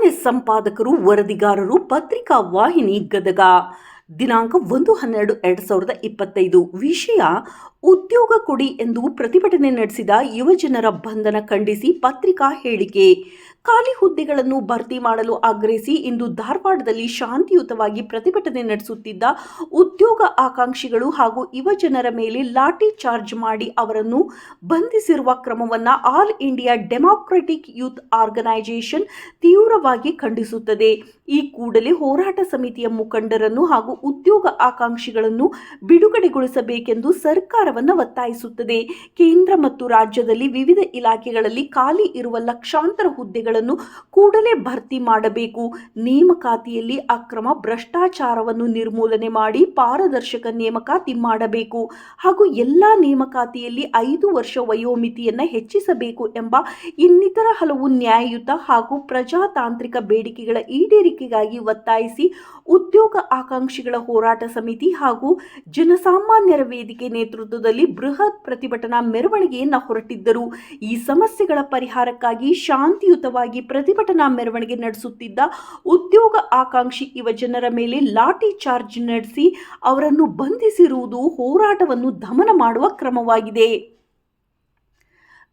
ಮಾನ್ಯ ಸಂಪಾದಕರು, ವರದಿಗಾರರು, ಪತ್ರಿಕಾ ವಾಹಿನಿ ಗದಗ. ದಿನಾಂಕ ಒಂದು ಹನ್ನೆರಡು ಎರಡು ಸಾವಿರದ ಇಪ್ಪತ್ತೈದು. ವಿಷಯ, ಉದ್ಯೋಗ ಕೊಡಿ ಎಂದು ಪ್ರತಿಭಟನೆ ನಡೆಸಿದ ಯುವಜನರ ಬಂಧನ ಖಂಡಿಸಿ ಪತ್ರಿಕಾ ಹೇಳಿಕೆ. ಖಾಲಿ ಹುದ್ದೆಗಳನ್ನು ಭರ್ತಿ ಮಾಡಲು ಆಗ್ರಹಿಸಿ ಇಂದು ಧಾರವಾಡದಲ್ಲಿ ಶಾಂತಿಯುತವಾಗಿ ಪ್ರತಿಭಟನೆ ನಡೆಸುತ್ತಿದ್ದ ಉದ್ಯೋಗ ಆಕಾಂಕ್ಷಿಗಳು ಹಾಗೂ ಯುವಜನರ ಮೇಲೆ ಲಾಠಿ ಚಾರ್ಜ್ ಮಾಡಿ ಅವರನ್ನು ಬಂಧಿಸಿರುವ ಕ್ರಮವನ್ನು all India democratic youth organisation ತೀವ್ರವಾಗಿ ಖಂಡಿಸುತ್ತದೆ. ಈ ಕೂಡಲೇ ಹೋರಾಟ ಸಮಿತಿಯ ಮುಖಂಡರನ್ನು ಹಾಗೂ ಉದ್ಯೋಗ ಆಕಾಂಕ್ಷಿಗಳನ್ನು ಬಿಡುಗಡೆಗೊಳಿಸಬೇಕೆಂದು ಸರ್ಕಾರವನ್ನು ಒತ್ತಾಯಿಸುತ್ತದೆ. ಕೇಂದ್ರ ಮತ್ತು ರಾಜ್ಯದಲ್ಲಿ ವಿವಿಧ ಇಲಾಖೆಗಳಲ್ಲಿ ಖಾಲಿ ಇರುವ ಲಕ್ಷಾಂತರ ಹುದ್ದೆಗಳನ್ನು ಕೂಡಲೇ ಭರ್ತಿ ಮಾಡಬೇಕು. ನೇಮಕಾತಿಯಲ್ಲಿ ಅಕ್ರಮ ಭ್ರಷ್ಟಾಚಾರವನ್ನು ನಿರ್ಮೂಲನೆ ಮಾಡಿ ಪಾರದರ್ಶಕ ನೇಮಕಾತಿ ಮಾಡಬೇಕು. ಹಾಗೂ ಎಲ್ಲ ನೇಮಕಾತಿಯಲ್ಲಿ ಐದು ವರ್ಷ ವಯೋಮಿತಿಯನ್ನು ಹೆಚ್ಚಿಸಬೇಕು ಎಂಬ ಇನ್ನಿತರ ಹಲವು ನ್ಯಾಯಯುತ ಹಾಗೂ ಪ್ರಜಾತಾಂತ್ರಿಕ ಬೇಡಿಕೆಗಳ ಈಡೇರಿಕೆಗಾಗಿ ಒತ್ತಾಯಿಸಿ ಉದ್ಯೋಗ ಆಕಾಂಕ್ಷಿಗಳ ಹೋರಾಟ ಸಮಿತಿ ಹಾಗೂ ಜನಸಾಮಾನ್ಯರ ವೇದಿಕೆ ನೇತೃತ್ವದಲ್ಲಿ ಬೃಹತ್ ಪ್ರತಿಭಟನಾ ಮೆರವಣಿಗೆಯನ್ನು ಹೊರಟಿದ್ದರು. ಈ ಸಮಸ್ಯೆಗಳ ಪರಿಹಾರಕ್ಕಾಗಿ ಶಾಂತಿಯುತವಾಗಿ ಪ್ರತಿಭಟನಾ ಮೆರವಣಿಗೆ ನಡೆಸುತ್ತಿದ್ದ ಉದ್ಯೋಗ ಆಕಾಂಕ್ಷಿ ಯುವಜನರ ಮೇಲೆ ಲಾಠಿ ಚಾರ್ಜ್ ನಡೆಸಿ ಅವರನ್ನು ಬಂಧಿಸಿರುವುದು ಹೋರಾಟವನ್ನು ದಮನ ಮಾಡುವ ಕ್ರಮವಾಗಿದೆ.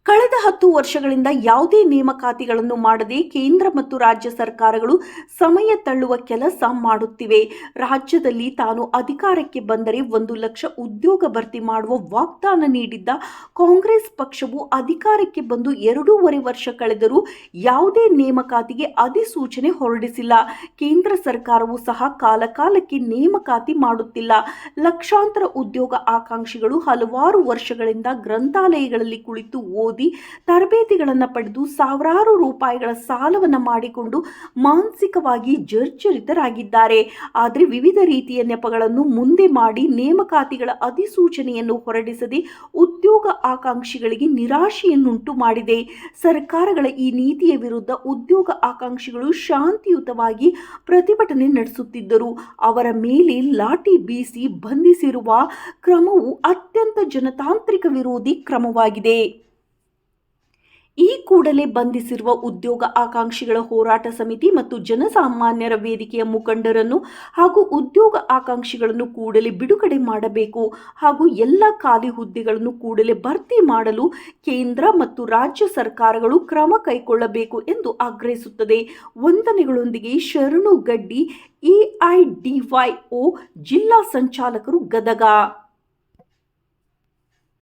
ಕಳೆದ ಹತ್ತು ವರ್ಷಗಳಿಂದ ಯಾವುದೇ ನೇಮಕಾತಿಗಳನ್ನು ಮಾಡದೆ ಕೇಂದ್ರ ಮತ್ತು ರಾಜ್ಯ ಸರ್ಕಾರಗಳು ಸಮಯ ತಳ್ಳುವ ಕೆಲಸ ಮಾಡುತ್ತಿವೆ. ರಾಜ್ಯದಲ್ಲಿ ತಾನು ಅಧಿಕಾರಕ್ಕೆ ಬಂದರೆ ಒಂದು ಲಕ್ಷ ಉದ್ಯೋಗ ಭರ್ತಿ ಮಾಡುವ ವಾಗ್ದಾನ ನೀಡಿದ್ದ ಕಾಂಗ್ರೆಸ್ ಪಕ್ಷವು ಅಧಿಕಾರಕ್ಕೆ ಬಂದು ಎರಡೂವರೆ ವರ್ಷ ಕಳೆದರೂ ಯಾವುದೇ ನೇಮಕಾತಿಗೆ ಅಧಿಸೂಚನೆ ಹೊರಡಿಸಿಲ್ಲ. ಕೇಂದ್ರ ಸರ್ಕಾರವು ಸಹ ಕಾಲಕಾಲಕ್ಕೆ ನೇಮಕಾತಿ ಮಾಡುತ್ತಿಲ್ಲ. ಲಕ್ಷಾಂತರ ಉದ್ಯೋಗ ಆಕಾಂಕ್ಷಿಗಳು ಹಲವಾರು ವರ್ಷಗಳಿಂದ ಗ್ರಂಥಾಲಯಗಳಲ್ಲಿ ಕುಳಿತು ಓದಿ ತರಬೇತಿಗಳನ್ನು ಪಡೆದು ಸಾವಿರಾರು ರೂಪಾಯಿಗಳ ಸಾಲವನ್ನು ಮಾಡಿಕೊಂಡು ಮಾನಸಿಕವಾಗಿ ಜರ್ಜರಿತರಾಗಿದ್ದಾರೆ. ಆದರೆ ವಿವಿಧ ರೀತಿಯ ನೆಪಗಳನ್ನು ಮುಂದೆ ಮಾಡಿ ನೇಮಕಾತಿಗಳ ಅಧಿಸೂಚನೆಯನ್ನು ಹೊರಡಿಸದೆ ಉದ್ಯೋಗ ಆಕಾಂಕ್ಷಿಗಳಿಗೆ ನಿರಾಶೆಯನ್ನುಂಟು ಮಾಡಿದೆ. ಸರ್ಕಾರಗಳ ಈ ನೀತಿಯ ವಿರುದ್ಧ ಉದ್ಯೋಗ ಆಕಾಂಕ್ಷಿಗಳು ಶಾಂತಿಯುತವಾಗಿ ಪ್ರತಿಭಟನೆ ನಡೆಸುತ್ತಿದ್ದರು. ಅವರ ಮೇಲೆ ಲಾಠಿ ಬೀಸಿ ಬಂಧಿಸಿರುವ ಕ್ರಮವು ಅತ್ಯಂತ ಜನತಾಂತ್ರಿಕ ವಿರೋಧಿ ಕ್ರಮವಾಗಿದೆ. ಕೂಡಲೇ ಬಂಧಿಸಿರುವ ಉದ್ಯೋಗ ಆಕಾಂಕ್ಷಿಗಳ ಹೋರಾಟ ಸಮಿತಿ ಮತ್ತು ಜನಸಾಮಾನ್ಯರ ವೇದಿಕೆಯ ಮುಖಂಡರನ್ನು ಹಾಗೂ ಉದ್ಯೋಗ ಆಕಾಂಕ್ಷಿಗಳನ್ನು ಕೂಡಲೇ ಬಿಡುಗಡೆ ಮಾಡಬೇಕು ಹಾಗೂ ಎಲ್ಲ ಖಾಲಿ ಹುದ್ದೆಗಳನ್ನು ಕೂಡಲೇ ಭರ್ತಿ ಮಾಡಲು ಕೇಂದ್ರ ಮತ್ತು ರಾಜ್ಯ ಸರ್ಕಾರಗಳು ಕ್ರಮ ಕೈಗೊಳ್ಳಬೇಕು ಎಂದು ಆಗ್ರಹಿಸುತ್ತದೆ. ವಂದನೆಗಳೊಂದಿಗೆ ಶರಣು ಗಡ್ಡಿ, ಎಐಡಿವೈಒ, ಜಿಲ್ಲಾ ಸಂಚಾಲಕರು ಗದಗ.